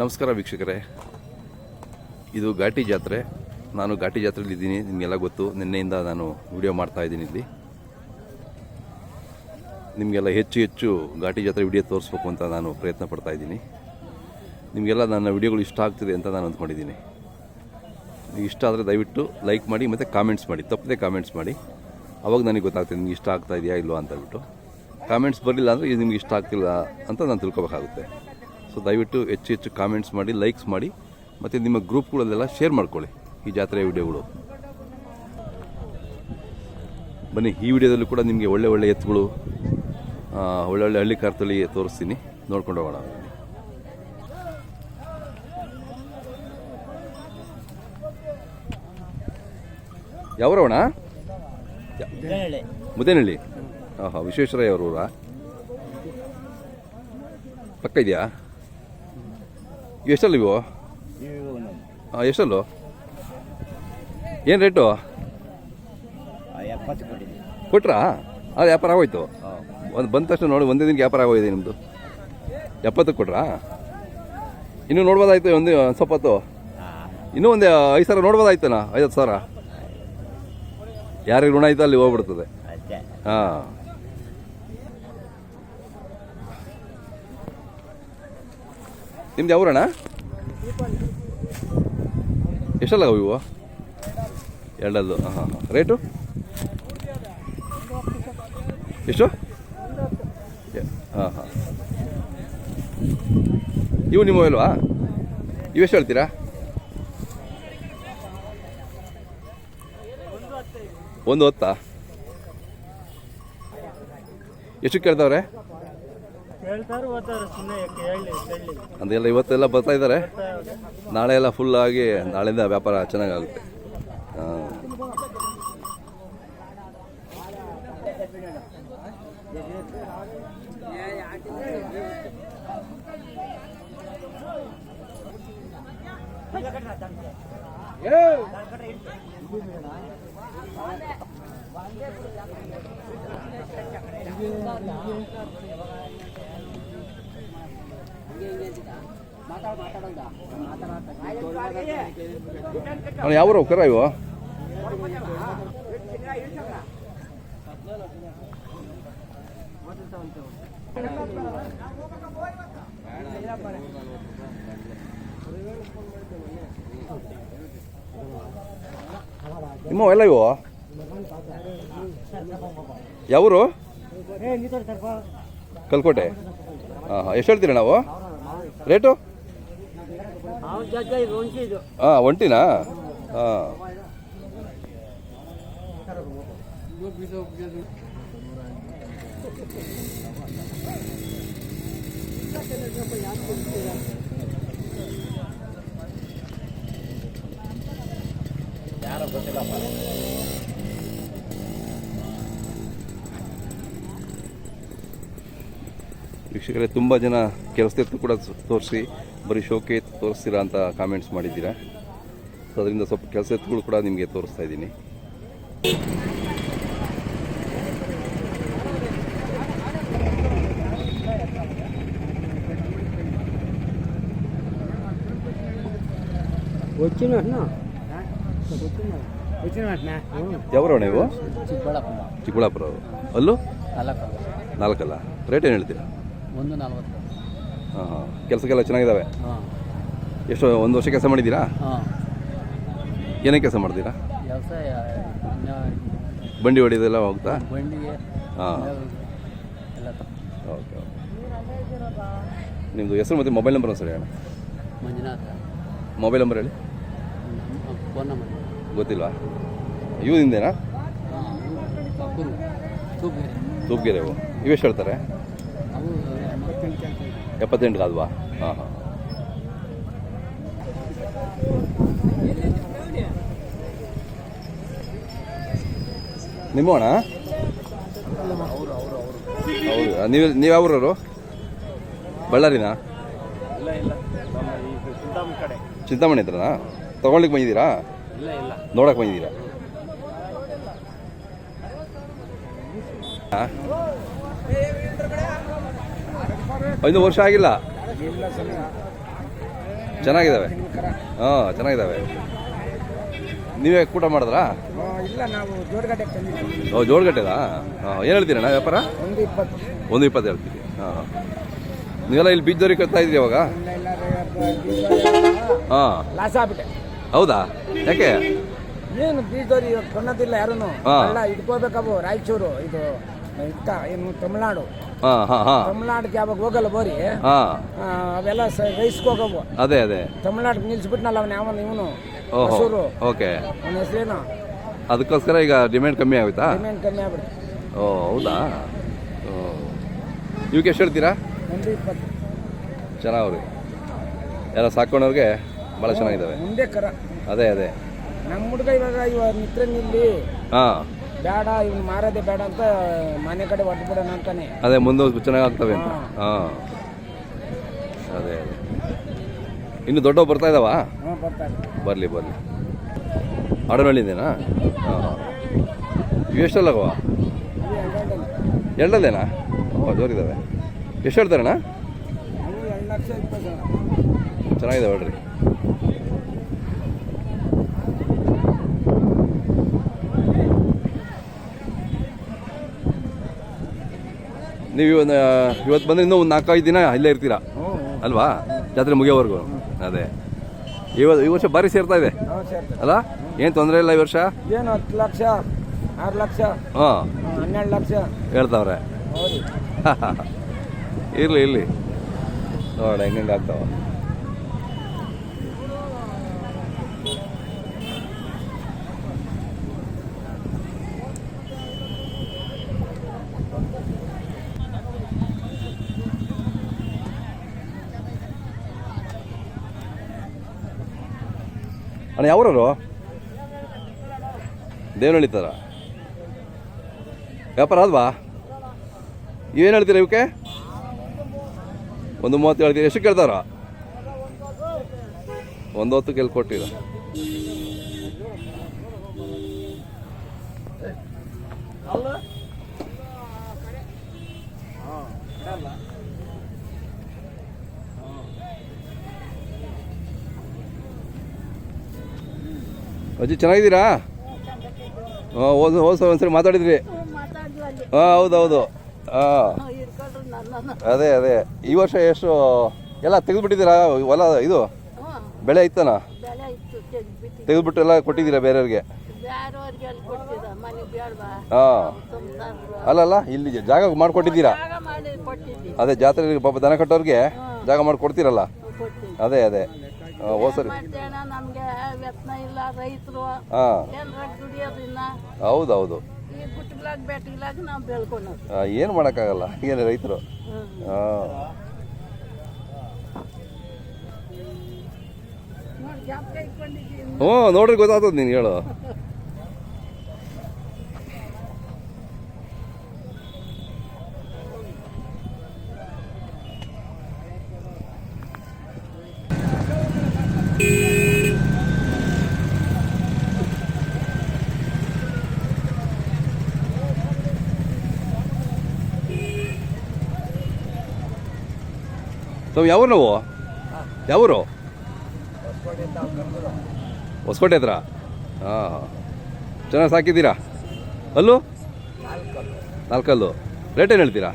ನಮಸ್ಕಾರ ವೀಕ್ಷಕರೇ. ಇದು ಘಾಟಿ ಜಾತ್ರೆ. ನಾನು ಘಾಟಿ ಜಾತ್ರೆಯಲ್ಲಿ ಇದ್ದೀನಿ. ನಿಮಗೆಲ್ಲ ಗೊತ್ತು. ನಿನ್ನೆಯಿಂದ ನಾನು ವಿಡಿಯೋ ಮಾಡ್ತಾ ಇದ್ದೀನಿ ಇಲ್ಲಿ. ನಿಮಗೆಲ್ಲ ಹೆಚ್ಚು ಹೆಚ್ಚು ಘಾಟಿ ಜಾತ್ರೆ ವಿಡಿಯೋ ತೋರಿಸ್ಬೇಕು ಅಂತ ನಾನು ಪ್ರಯತ್ನ ಪಡ್ತಾ ಇದ್ದೀನಿ. ನಿಮಗೆಲ್ಲ ನನ್ನ ವಿಡಿಯೋಗಳು ಇಷ್ಟ ಆಗ್ತಿದೆ ಅಂತ ನಾನು ಅಂದ್ಕೊಂಡಿದ್ದೀನಿ. ನೀವು ಇಷ್ಟ ಆದರೆ ದಯವಿಟ್ಟು ಲೈಕ್ ಮಾಡಿ ಮತ್ತು ಕಾಮೆಂಟ್ಸ್ ಮಾಡಿ. ತಪ್ಪದೆ ಕಾಮೆಂಟ್ಸ್ ಮಾಡಿ. ಅವಾಗ ನನಗೆ ಗೊತ್ತಾಗ್ತದೆ ನಿಮ್ಗೆ ಇಷ್ಟ ಆಗ್ತಾ ಇದೆಯಾ ಇಲ್ವಾ ಅಂತ ಹೇಳ್ಬಿಟ್ಟು ಕಾಮೆಂಟ್ಸ್ ಬರಲಿಲ್ಲ ಅಂದರೆ ಇದು ನಿಮ್ಗೆ ಇಷ್ಟ ಆಗ್ತಿಲ್ಲ ಅಂತ ನಾನು ತಿಳ್ಕೊಬೇಕಾಗುತ್ತೆ. ಸೊ ದಯವಿಟ್ಟು ಹೆಚ್ಚು ಹೆಚ್ಚು ಕಾಮೆಂಟ್ಸ್ ಮಾಡಿ ಲೈಕ್ಸ್ ಮಾಡಿ ಮತ್ತು ನಿಮ್ಮ ಗ್ರೂಪ್ಗಳಲ್ಲೆಲ್ಲ ಶೇರ್ ಮಾಡ್ಕೊಳ್ಳಿ ಈ ಜಾತ್ರೆ ವಿಡಿಯೋಗಳು. ಬನ್ನಿ ಈ ವಿಡಿಯೋದಲ್ಲೂ ಕೂಡ ನಿಮಗೆ ಒಳ್ಳೆ ಒಳ್ಳೆ ಎತ್ತುಗಳು ಒಳ್ಳೆ ಒಳ್ಳೆ ಹಳ್ಳಿ ಕಾರ್ತಳಿ ತೋರಿಸ್ತೀನಿ. ನೋಡ್ಕೊಂಡು ಹೋಗೋಣ. ಯಾವ್ರವಣ ಮುದ್ದೇನಹಳ್ಳಿ. ಹಾಂ ಹಾಂ ವಿಶ್ವೇಶ್ವರಯ್ಯ ಅವ್ರ ಊರಾ ಪಕ್ಕ ಇದೆಯಾ? ಎಷ್ಟಲ್ಲ ಇವು ಹಾಂ ಎಷ್ಟಲ್ಲು ಏನು ರೇಟು ಕೊಟ್ರಾ? ಅದು ವ್ಯಾಪಾರ ಆಗೋಯ್ತು? ಒಂದು ಬಂದ ತಕ್ಷಣ ನೋಡಿ ಒಂದೇ ದಿನಕ್ಕೆ ವ್ಯಾಪಾರ ಆಗೋಯ್ತು ನಿಮ್ಮದು ಎಪ್ಪತ್ತಕ್ಕೆ ಕೊಟ್ರಾ? ಇನ್ನೂ ನೋಡ್ಬೋದಾಯ್ತು ಒಂದು ಒಂದು ಸ್ವಲ್ಪ ಹೊತ್ತು ಇನ್ನೂ ಒಂದು ಐದು ಸಾವಿರ ನೋಡ್ಬೋದಾಯ್ತನಾ? ಐವತ್ತು ಸಾವಿರ? ಯಾರಿಗೆ ಋಣ ಆಯ್ತು ಅಲ್ಲಿ ಹೋಗ್ಬಿಡ್ತದೆ. ಹಾಂ. ನಿಮ್ದು ಯಾವ್ರಣ್ಣ ಎಷ್ಟಲ್ಲ ಇವು? ಎರಡಲ್ಲು ಹಾಂ ಹಾಂ ರೇಟು ಎಷ್ಟು? ಹಾಂ ಹಾಂ ಇವು ನಿಮ್ಮ ನೀವು ಇವೆಷ್ಟು ಹೇಳ್ತೀರಾ? ಒಂದು ಹೊತ್ತಾ? ಎಷ್ಟು ಕೇಳ್ತಾವ್ರೆ? ಹೇಳ್ತಾರೆ ಓದ್ತಾರೆ ಸುಮ್ಮನೆ ಹೇಳಿ ಹೇಳಿ ಅದೆಲ್ಲ ಇವತ್ತೆಲ್ಲ ಬರ್ತಾ ಇದ್ದಾರೆ. ನಾಳೆ ಎಲ್ಲ ಫುಲ್ ಆಗಿ ನಾಳೆಯಿಂದ ವ್ಯಾಪಾರ ಚೆನ್ನಾಗಾಗುತ್ತೆ. ಹಾಂ ಅವ್ನು ಯಾವ ಕರ ಇವ? ನಿಮ್ಮ ಎಲ್ಲ ಇವು? ಯಾವರು ಕಲ್ಕೋಟೆ. ಹಾಂ ಹಾಂ ಎಷ್ಟು ಹೇಳ್ತೀರಾ ನಾವು? ರೇಟು ಅವ್ರ ಜೊತೆ ಇದು ಹೊಂಟಿದ್ದು ಹಾಂ ಒಂಟಿನಾ ಹಾಂ ಯಾರೋ ಗೊತ್ತಿಲ್ಲಪ್ಪ ವೀಕ್ಷಕರೇ ತುಂಬ ಜನ ಕೆಲಸದಿತ್ತು ಕೂಡ ತೋರಿಸಿ ಬರೀ ಶೋಕೆ ತೋರಿಸ್ತೀರಾ ಅಂತ ಕಾಮೆಂಟ್ಸ್ ಮಾಡಿದ್ದೀರಾ? ಸೊ ಅದರಿಂದ ಸ್ವಲ್ಪ ಕೆಲಸ ಎತ್ತುಗಳು ಕೂಡ ನಿಮಗೆ ತೋರಿಸ್ತಾ ಇದ್ದೀನಿ. ಯಾವ್ರಣ ನೀವು ಚಿಕ್ಕಬಳ್ಳಾಪುರ. ಅಲ್ಲೂ? ನಾಲ್ಕಲ್ಲ. ರೇಟ್ ಏನು ಹೇಳ್ತೀರಾ? ಒಂದು ನಲ್ವತ್ತು. ಹಾಂ ಕೆಲಸಕ್ಕೆಲ್ಲ ಚೆನ್ನಾಗಿದ್ದಾವೆ ಹಾಂ. ಎಷ್ಟು ಒಂದು ವರ್ಷ ಕೆಲಸ ಮಾಡಿದ್ದೀರಾ? ಹಾಂ. ಏನೇ ಕೆಲಸ ಮಾಡ್ತೀರಾ? ಬಂಡಿ ಹೊಡಿಯೋದೆಲ್ಲ ಹೋಗ್ತಾ? ಬಂಡಿಗೆ ಹಾಂ. ಎಲ್ಲ ಓಕೆ ಓಕೆ. ನಿಮ್ಮದು ಹೆಸರು ಮತ್ತೆ ಮೊಬೈಲ್ ನಂಬರ್ ಸರಿ ಹೇಳಿ. ಮಂಜುನಾಥ. ಮೊಬೈಲ್ ನಂಬರ್ ಹೇಳಿ. Phone number. ಗೊತ್ತಿಲ್ವಾ? ಇವ್ರಿಂದೇನಾ ತೂಪ್ಗೆರೆ ತೂಪ್ಗೆರೆ ಇವು ಇವೆಷ್ಟು ಹೇಳ್ತಾರೆ? ಎಪ್ಪತ್ತೆಂಟು ಅಲ್ವಾ? ಹಾಂ ಹಾಂ. ನಿಮ್ಮ ಅಣ್ಣ ಹೌದು? ನೀವು ನೀವು ಯಾವ್ರವರು? ಬಳ್ಳಾರಿನಾ? ಚಿಂತಾಮಣಿ ಹತ್ರನಾ? ತಗೊಳ್ಳಿಕ್ಕೆ ಬಂದಿದ್ದೀರಾ? ನೋಡಕ್ಕೆ ಬಂದಿದ್ದೀರಾ? ಐದು ವರ್ಷ ಆಗಿಲ್ಲ? ಚೆನ್ನಾಗಿದ್ದಾವೆ? ಹಾಂ ಚೆನ್ನಾಗಿದ್ದಾವೆ. ನೀವೇ ಕೂಟ ಮಾಡಿದ್ರಾ? ಇಲ್ಲ ನಾವು ಓ ಜೋಡ್ಗಟ್ಟೆದಾ ಹಾಂ ಏನು ಹೇಳ್ತೀರಣ್ಣ ವ್ಯಾಪಾರ? ಒಂದು ಇಪ್ಪತ್ತು. ಒಂದು ಇಪ್ಪತ್ತು ಹೇಳ್ತೀವಿ ಹಾಂ. ನೀವೆಲ್ಲ ಇಲ್ಲಿ ಬೀಜದವ್ರಿಗೆ ಕಟ್ತಾ ಇದ್ರಿ ಅವಾಗ ಹಾಂ. ಲಾಸ್ ಆಗ್ಬಿಟ್ಟೆ. ಹೌದಾ? ಯಾಕೆ? ಏನು ಬೀಜದವ್ರು ಕೊನ್ನೋದಿಲ್ಲ ಯಾರೂ. ಎಲ್ಲ ಇಟ್ಕೋಬೇಕವು ರಾಯಚೂರು ಇದು ಇತ್ತ ಏನು ತಮಿಳ್ನಾಡು. ಹಾಂ ಹಾಂ ಹಾಂ. ತಮಿಳ್ನಾಡಿಗೆ ಯಾವಾಗ ಹೋಗಲ್ಲ ಬೋರಿ. ಹಾಂ. ಆ, ಅವೆಲ್ಲ ರೈಸ್ಗೆ ಹೋಗವು. ಅದೇ ಅದೇ. ತಮಿಳ್ನಾಡಿಗೆ ನಿಲ್ಸ್ಬಿಟ್ನಲ್ಲ ಅವನು ಯಾವನು ಇವನು? ಓಹೋ ಹಸೂರು ಓಕೆ. ಅವನ ಹೆಸರೇನು? ಅದಕ್ಕೋಸ್ಕರ ಈಗ ಡಿಮ್ಯಾಂಡ್ ಕಮ್ಮಿ ಆಗುತ್ತಾ? ಡಿಮ್ಯಾಂಡ್ ಕಮ್ಮಿ ಆಗ್ಬಿಡುತ್ತೆ. ಓ ಹೌದಾ? ಓ. ಇವಕ್ಕೆ ಎಷ್ಟು ಹೇಳ್ತೀರಾ? ಒಂದು ಇಪ್ಪತ್ತು. ಚೆನ್ನಾಗವ್ರಿ ಎಲ್ಲ ಸಾಕೊಂಡವ್ರಿಗೆ ಭಾಳ ಚೆನ್ನಾಗಿದ್ದಾವೆ. ಮುಂದೆ ಕರ. ಅದೇ ಅದೇ. ನಮ್ಮ ಹುಡುಗ ಇವಾಗ ಇವಾಗ ಮಿತ್ರ ನಿಲ್ಲಿ ಹಾಂ. ಬೇಡ ಇವ್ನು ಮಾರೋದೆ ಬೇಡ ಅಂತ ಮನೆ ಕಡೆ ಹೊಟ್ಟು ಬಿಡೋಣ ಅಂತಾನೆ. ಅದೇ ಮುಂದೆ ಚೆನ್ನಾಗಿ ಆಗ್ತವೆ ಅಂತ. ಹಾಂ. ಅದೇ ಅದೇ. ಇನ್ನು ದೊಡ್ಡವು ಬರ್ತಾ ಇದಾವ? ಹ್ಞೂ ಬರ್ತಾರೆ ಬರಲಿ ಬರಲಿ. ಆಡನಹಳ್ಳಿಂದೇನಾ ಹಾಂ. ಹಾಂ ಎಷ್ಟಲ್ಲಗವ. ಎರಡಲ್ಲೇನಾ? ಓ ಜೋರಿದ್ದಾವೆ ಎಷ್ಟು ಹೇಳ್ತಾರಣ್ಣ? ಚೆನ್ನಾಗಿದೆ ಎರಡು ಲಕ್ಷ ಇಪ್ಪತ್ತು ಸಾವಿರ ಚೆನ್ನಾಗಿದೆ ನೋಡ್ರಿ ನೀವು ಇವತ್ತು ಇವತ್ತು ಬಂದ್ರೆ ಇನ್ನೂ ಒಂದು ನಾಲ್ಕೈದು ದಿನ ಇಲ್ಲೇ ಇರ್ತೀರಾ? ಅಲ್ವಾ? ಜಾತ್ರೆ ಮುಗಿಯೋವರೆಗೂ. ಅದೇ. ಇವತ್ತು ಈ ವರ್ಷ ಭಾರಿ ಸೇರ್ತಾ ಇದೆ. ಅಲ್ಲ ಏನು ತೊಂದರೆ ಇಲ್ಲ ಈ ವರ್ಷ? ಏನು ಹತ್ತು ಲಕ್ಷ ಆರು ಲಕ್ಷ ಹಾಂ. ಹನ್ನೆರಡು ಲಕ್ಷ. ಹೇಳ್ತಾವ್ರೆ. ಇರಲಿ ಇರಲಿ. ನೋಡ ಹೆಂಗೆ ಆಗ್ತಾವ. ಅಣ್ಣ, ಯಾವ್ರವರು? ದೇವನಹಳ್ಳಿ ಥರ ವ್ಯಾಪಾರ ಅಲ್ವಾ ಏನು ಹೇಳ್ತೀರಾ ಇವಕ್ಕೆ? ಒಂದು ಮೂವತ್ತು ಹೇಳ್ತೀರಿ? ಎಷ್ಟು ಕೇಳ್ತಾರ? ಒಂದು ಹೊತ್ತು ಕೇಳಿ ಕೊಟ್ಟಿರ. ಅಜ್ಜಿ ಚೆನ್ನಾಗಿದ್ದೀರಾ? ಹಾಂ ಹೋದ ಹೋದ ಒಂದ್ಸರಿ ಮಾತಾಡಿದ್ರಿ. ಹಾಂ ಹೌದು ಹೌದು. ಹಾಂ. ಅದೇ ಅದೇ. ಈ ವರ್ಷ ಎಷ್ಟು ಎಲ್ಲ ತೆಗೆದುಬಿಟ್ಟಿದ್ದೀರಾ? ಹೊಲ ಇದು? ಬೆಳೆ ಇತ್ತನ? ತೆಗ್ದ್ಬಿಟ್ಟು ಎಲ್ಲ ಕೊಟ್ಟಿದ್ದೀರಾ ಬೇರೆಯವ್ರಿಗೆ? ಹಾಂ. ಅಲ್ಲಲ್ಲ ಇಲ್ಲಿ ಜಾಗ ಮಾಡಿಕೊಟ್ಟಿದ್ದೀರಾ? ಅದೇ ಜಾತ್ರೆ ಪಾಪ ದನ ಕಟ್ಟೋರಿಗೆ ಜಾಗ ಮಾಡಿ ಕೊಡ್ತೀರಲ್ಲ ಕೊಡ್ತೀವಿ ಅದೇ ಅದೇ. ಹೋದ ಸರಿ. ನಮಗೆ ನಮ್ಗೆ ವ್ಯತ್ನ ಇಲ್ಲ ರೈತರು. ಹ್ಮ್ ಏನ್ರಾಗ ದುಡಿಯೋದಿನ್ನ ಹೌದು ಹೌದು ಈ ಗುಟ್ಲಾಗ ಬೆಟ್ಟಿಲಾಗ ನಾವು ಬೆಳ್ಕೊಳೋದು. ಏನು ಮಾಡೋಕ್ಕಾಗಲ್ಲ ಏನು ರೈತರು? ಹಾಂ. ನೋಡಿ ಜಾಬ್ಗೆ ಇಟ್ಕೊಂಡಿದ್ದೀವಿ ಹ್ಞೂ ನೋಡ್ರಿ ಗೊತ್ತಾಗ್ತದೆ ನೀನು ಹೇಳು. ತಾವು ಯಾವ ನಾವು? ಯಾವೂರು ಹೊಸಕೋಟೆ ಹತ್ರ. ಹಾಂ. ಚೆನ್ನಾಗಿ ಸಾಕಿದ್ದೀರಾ? ಅಲ್ಲೂ ನಾಲ್ಕಲ್ಲು. ರೇಟ್ ಏನು ಹೇಳ್ತೀರಾ?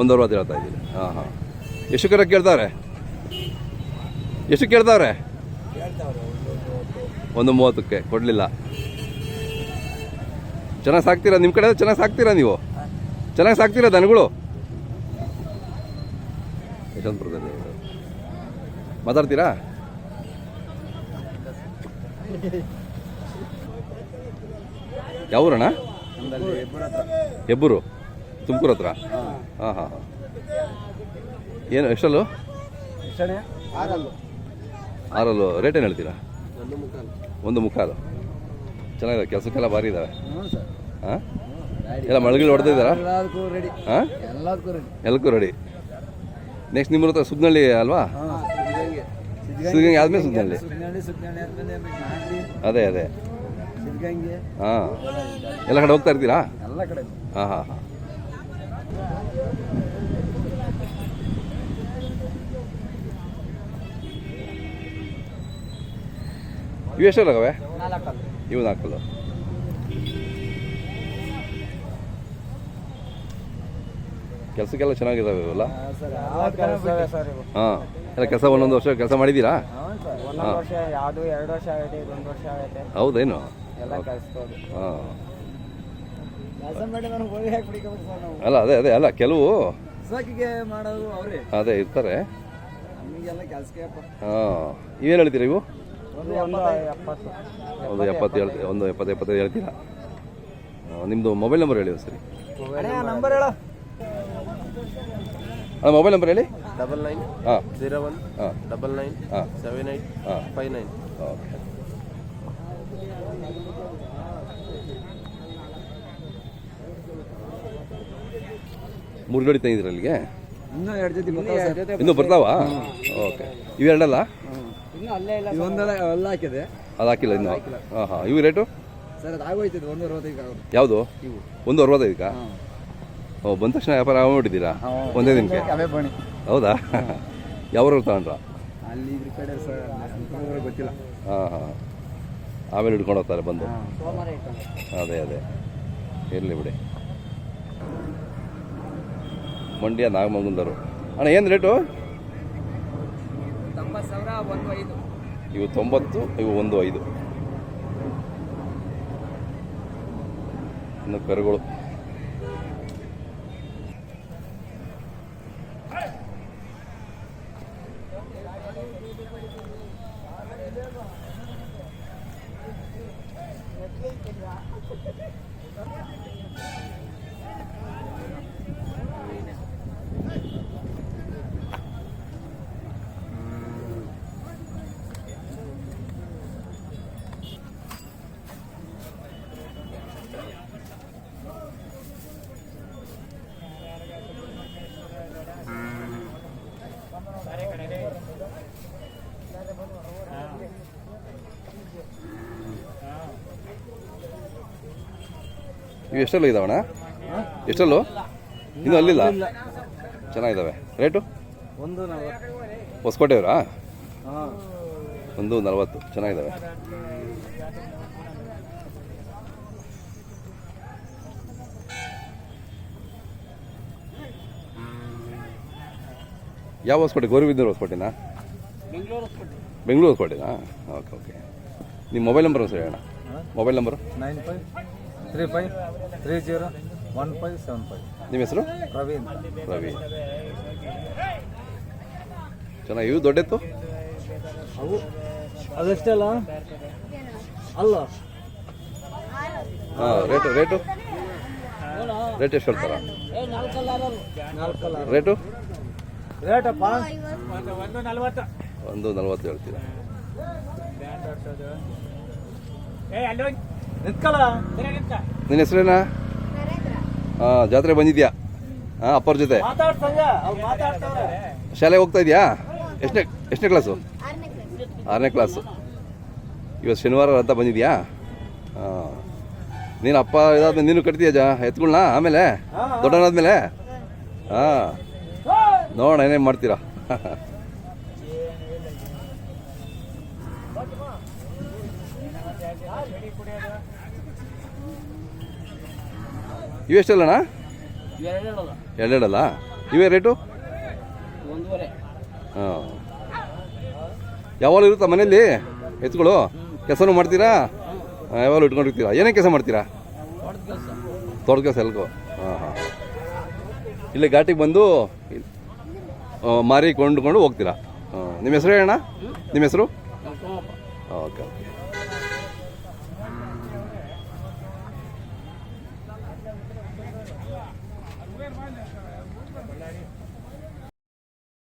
ಒಂದು ಅರವತ್ತು ಹೇಳ್ತಾ ಇದ್ದೀರಿ ಹಾಂ ಹಾಂ. ಎಷ್ಟು ಕರ ಕೇಳ್ತಾವ್ರೆ ಎಷ್ಟು ಕೇಳ್ತಾವ್ರೆ ಒಂದು ಮೂವತ್ತಕ್ಕೆ ಕೊಡಲಿಲ್ಲ. ಚೆನ್ನಾಗಿ ಸಾಕ್ತೀರಾ? ನಿಮ್ಮ ಕಡೆ ಚೆನ್ನಾಗಿ ಸಾಕ್ತೀರಾ ನೀವು? ಚೆನ್ನಾಗಿ ಸಾಕ್ತೀರಾ ದನಗಳು? ಯಶವಂತಪುರದಲ್ಲಿ ಮಾತಾಡ್ತೀರಾ? ಯಾವೂರಣ್ಣ? ಹೆಬ್ಬೂರು. ತುಮಕೂರು ಹತ್ರ. ಹಾಂ ಹಾಂ ಹಾಂ. ಏನು ಎಷ್ಟಲ್ಲು? ಆರಲ್ಲು. ರೇಟ್ ಏನು ಹೇಳ್ತೀರಾ? ಒಂದು ಮುಕ್ಕಾಲು. ಚೆನ್ನಾಗಿದೆ ಕೆಲಸಕ್ಕೆಲ್ಲ ಭಾರಿ ಇದ್ದಾವೆ ಹಾಂ? ಎಲ್ಲ ಮಳಗಿಲ್ ಹೊಡೆದಿದ್ದಾರಾ? ಹಾಂ? ಎಲ್ಲಕ್ಕೂ ರೆಡಿ ನೆಕ್ಸ್ಟ್ ನಿಮ್ಮ ಹತ್ರ ಸುದ್ನಳ್ಳಿ ಅಲ್ವಾ? ಸಿದ್ಧಗಂಗೆ. ಆದ್ಮೇಲೆ ಸುದ್ನಳ್ಳಿ ಅದೇ ಅದೇ. ಹಾಂ. ಎಲ್ಲ ಕಡೆ ಹೋಗ್ತಾ ಇರ್ತೀರಾ? ಹಾಂ ಹಾಂ ಹಾಂ. ಇವು ಎಷ್ಟೇ ಇವು ನಾಲ್ಕಲ್ಲು. ಕೆಲಸಕ್ಕೆಲ್ಲ ಚೆನ್ನಾಗಿದ್ದಾವೆ ಇವೆಲ್ಲ? ಹಾಂ ಎಲ್ಲ ಕೆಲಸ ಒಂದೊಂದು ವರ್ಷ ಕೆಲಸ ಮಾಡಿದ್ದೀರಾ ಹ್ಞೂ ಸರ್ ಒಂದೊಂದು ವರ್ಷ ಯಾವುದು ಎರಡು ವರ್ಷ ಆಗೈತೆ ಇದೊಂದು ವರ್ಷ ಆಗೈತೆ. ಹೌದೇನು? ಎಲ್ಲ ಹಾಂ. ಅಲ್ಲ ಅದೇ ಅದೇ ಅಲ್ಲ ಕೆಲವು ಸಾಕಿಗೆ ಮಾಡೋದು ಅವರೇ. ಅದೇ ಇರ್ತಾರೆ. ಹಾಂ ಇವೇನು ಹೇಳ್ತೀರಾ ಇವು? ಒಂದು ಎಪ್ಪತ್ತು. ಹೇಳ್ತೀರ ಒಂದು ಎಪ್ಪತ್ತು ಎಪ್ಪತ್ತೈದು ಹೇಳ್ತೀರಾ? ನಿಮ್ಮದು ಮೊಬೈಲ್ ನಂಬರ್ ಹೇಳಿ ಸರಿ ನಂಬರ್ ಹೇಳ. ಅಲ್ಲ ಮೊಬೈಲ್ ನಂಬರ್ ಹೇಳಿ. ಡಬಲ್ ನೈನ್ ಹಾಂ. ಜೀರೋ ಒನ್ ಹಾಂ. ಡಬಲ್ ನೈನ್ ಹಾಂ. ಸೆವೆನ್ ಏಯ್ಟ್ ಹಾಂ. ಫೈವ್ ನೈನ್ ಓಕೆ ಮೂರು ಜೋಡಿ ತಂದಿದ್ದೀರ ಅಲ್ಲಿಗೆ? ಇನ್ನೂ ಎರಡು ಜೊತೆ ಇನ್ನೂ ಬರ್ತಾವಾ? ಓಕೆ ಇವೆರಡಲ್ಲ ಇನ್ನೂ ಅಲ್ಲೇ ಇಲ್ಲ ಒಂದು ಎಲ್ಲ ಹಾಕಿದೆ. ಅದು ಹಾಕಿಲ್ಲ ಇನ್ನೂ? ಹಾಂ ಹಾಂ ಇವು ರೇಟು ಸರ್ ಅದು ಆಗೋಯ್ತದೆ ಒಂದು ಅರವತ್ತೈದು ಆಗೋದು. ಯಾವುದು? ಒಂದು ಅರವತ್ತೈದಕ್ಕ? ಓ ಬಂದ ತಕ್ಷಣ ವ್ಯಾಪಾರ ಮಾಡಿದ್ದೀರಾ? ಒಂದೇ ದಿನಕ್ಕೆ? ಅವೇ ಬಣಿ ಹೌದಾ? ಯಾವ್ರು ತಗೊಂಡ್ರ? ಅಲ್ಲಿ ಇದ್ರ ಕಡೆ ಸರ್ ಗೊತ್ತಿಲ್ಲ. ಹಾಂ ಹಾಂ. ಆಮೇಲೆ ಹಿಡ್ಕೊಂಡು ಹೋಗ್ತಾರೆ ಬಂದು. ಅದೇ ಅದೇ. ಇರಲಿ ಬಿಡಿ. ಮಂಡ್ಯ ನಾಗಮಂಗಲದವರು. ಅಣ್ಣ ಏನು ರೇಟು? ಇವು ತೊಂಬತ್ತು ಇವು ಒಂದು ಐದು. ಇನ್ನು ಕರುಗಳು. Thank you. ಇವು ಎಷ್ಟೆಲ್ಲ ಇದಾವಣ್ಣ? ಎಷ್ಟಲ್ಲೂ ಇನ್ನೂ ಅಲ್ಲಿಲ್ಲ? ಚೆನ್ನಾಗಿದ್ದಾವೆ ರೇಟು ಒಂದು ಹೊಸಕೋಟೆಯವರಾ? ಒಂದು ನಲವತ್ತು. ಚೆನ್ನಾಗಿದ್ದಾವೆ ಯಾವ ಹೊಸ್ಕೋಟೆ? ಗೌರಿಬಿದ್ದೂರು ಹೊಸ್ಕೋಟೆನಾ? ಬೆಂಗಳೂರು ಹೊಸ್ಕೋಟೆನಾ? Okay okay. ನಿಮ್ಮ ಮೊಬೈಲ್ ನಂಬರ್ ಸರ್ ಹೇಳೋಣ mobile number? Nine five three five three zero one five seven five ನಿಮ್ಮ ಹೆಸರು? ರವಿ ಅಂತ ರವಿ ಚೆನ್ನಾಗಿ ಇವು ದೊಡ್ಡೆತ್ತು? ಅವು ಅದಷ್ಟೇ ಅಲ್ಲ? ಅಲ್ಲ. ಹಾಂ ರೇಟು ರೇಟು? ರೇಟ್ ಎಷ್ಟು ಹೇಳ್ತಾರ? ನಾಲ್ಕಲ್ಲ ರೇಟು? ರೇಟಪ್ಪ? ಒಂದು ನಲ್ವತ್ತು ಒಂದು ನಲ್ವತ್ತು ಹೇಳ್ತೀರಾ ನಿನ್ನ ಹೆಸರೇನಾ? ಹಾಂ ಜಾತ್ರೆ ಬಂದಿದ್ಯಾ? ಹಾಂ ಅಪ್ಪರ ಜೊತೆ. ಶಾಲೆಗೆ ಹೋಗ್ತಾ ಇದೆಯಾ? ಎಷ್ಟನೇ ಎಷ್ಟನೇ ಕ್ಲಾಸು ಆರನೇ ಕ್ಲಾಸು ಇವತ್ತು ಶನಿವಾರ ಅಂತ ಬಂದಿದ್ಯಾ? ಹಾಂ ನೀನು ಅಪ್ಪ ಇದಾದ್ಮೇಲೆ ನೀನು ಕಟ್ತೀಯ ಜಾ ಎತ್ಕೊಳ್ಳ ಆಮೇಲೆ? ದೊಡ್ಡನಾದ್ಮೇಲೆ? ಹಾಂ. ನೋಡೋಣ ಏನೇನು ಮಾಡ್ತೀರಾ? ಇವೆಷ್ಟಲ್ಲಣ್ಣ ಎರಡೆರಡಲ್ಲ. ಇವೇ ರೇಟು ಹಾಂ. ಯಾವಾಗಲೂ ಇರುತ್ತಾ ಮನೇಲಿ ಎತ್ಗಳು ಕೆಲಸನೂ ಮಾಡ್ತೀರಾ? ಯಾವಾಗಲೂ ಇಟ್ಕೊಂಡಿರ್ತೀರಾ? ಏನೇ ಕೆಲಸ ಮಾಡ್ತೀರಾ? ತೋಟದ ಕೆಲಸ ಎಲ್ಗೋ ಹಾಂ ಹಾಂ. ಇಲ್ಲೇ ಘಾಟಿಗೆ ಬಂದು ಮಾರಿ ಕೊಂಡುಕೊಂಡು ಹೋಗ್ತೀರಾ? ಹಾಂ. ನಿಮ್ಮ ಹೆಸರು ಹೇಳಣ್ಣ? ನಿಮ್ಮ ಹೆಸರು? Okay okay.